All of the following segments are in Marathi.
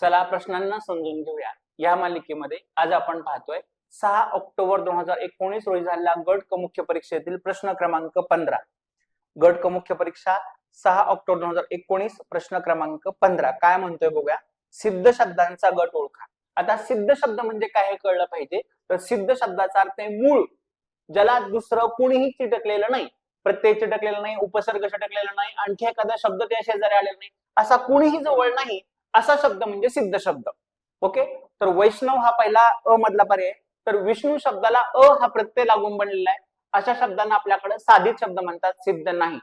चला प्रश्नांना समजून घेऊया. या मालिकेमध्ये आज आपण पाहतोय सहा ऑक्टोबर दोन हजार एकोणीस रोजी झालेला गट क मुख्य परीक्षेतील प्रश्न क्रमांक पंधरा. गट क मुख्य परीक्षा सहा ऑक्टोबर दोन हजार एकोणीस प्रश्न क्रमांक पंधरा. काय म्हणतोय बघूया? सिद्ध शब्दांचा गट ओळखा. आता सिद्ध शब्द म्हणजे काय हे कळलं पाहिजे? तर सिद्ध शब्दाचा अर्थ आहे मूळ ज्याला दुसरं कुणीही चिटकलेलं नाही. प्रत्यय चिटकलेलं नाही उपसर्ग चिटकलेला नाही आणखी एखादा शब्द त्या शेजारी आलेला नाही. असा कुणीही जवळ नाही. असा शब्द म्हणजे सिद्ध शब्द. ओके? तर वैष्णव हा पहिला अ मधला पर्याय. तर विष्णू शब्दाला अ हा प्रत्यय लागून बनलेला आहे. अशा शब्दांना आपल्याकडे साधित शब्द म्हणतात सिद्ध नाही.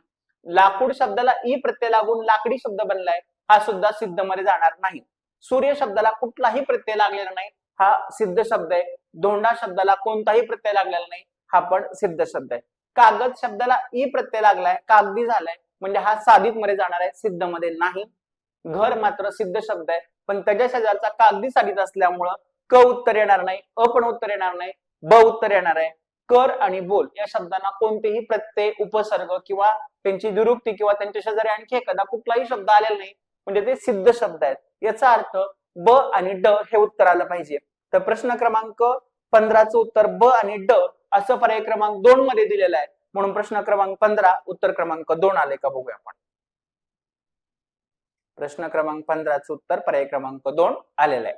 लाकूड शब्दाला ई प्रत्यय लागून लाकडी शब्द बनलाय हा सुद्धा सिद्धमध्ये जाणार नाही. सूर्य शब्दाला कुठलाही प्रत्यय लागलेला नाही. हा सिद्ध शब्द आहे. धोंडा शब्दाला कोणताही प्रत्यय लागलेला नाही. हा पण सिद्ध शब्द आहे. कागद शब्दाला ई प्रत्यय लागलाय. कागदी झालाय. म्हणजे हा साधित मध्ये जाणार आहे. सिद्धमध्ये नाही. घर मात्र सिद्ध शब्द आहे. पण त्याच्या शेजारचा कागदी साधित असल्यामुळं क उत्तर येणार नाही अ पण उत्तर येणार नाही ब उत्तर येणार आहे. कर आणि बोल या शब्दांना कोणतेही प्रत्यय उपसर्ग किंवा त्यांची दुरुक्ती किंवा त्यांच्या शेजारी आणखी एखादा कुठलाही शब्द आलेला नाही. म्हणजे ते सिद्ध शब्द आहेत. याचा अर्थ ब आणि ड हे उत्तर आलं पाहिजे. तर प्रश्न क्रमांक पंधराचं उत्तर ब आणि ड असं पर्याय क्रमांक दोन मध्ये दिलेलं आहे. म्हणून प्रश्न क्रमांक पंधरा उत्तर क्रमांक दोन आले का बघूया आपण. प्रश्न क्रमांक पंधराचं उत्तर पर्याय क्रमांक दोन आलेला आहे.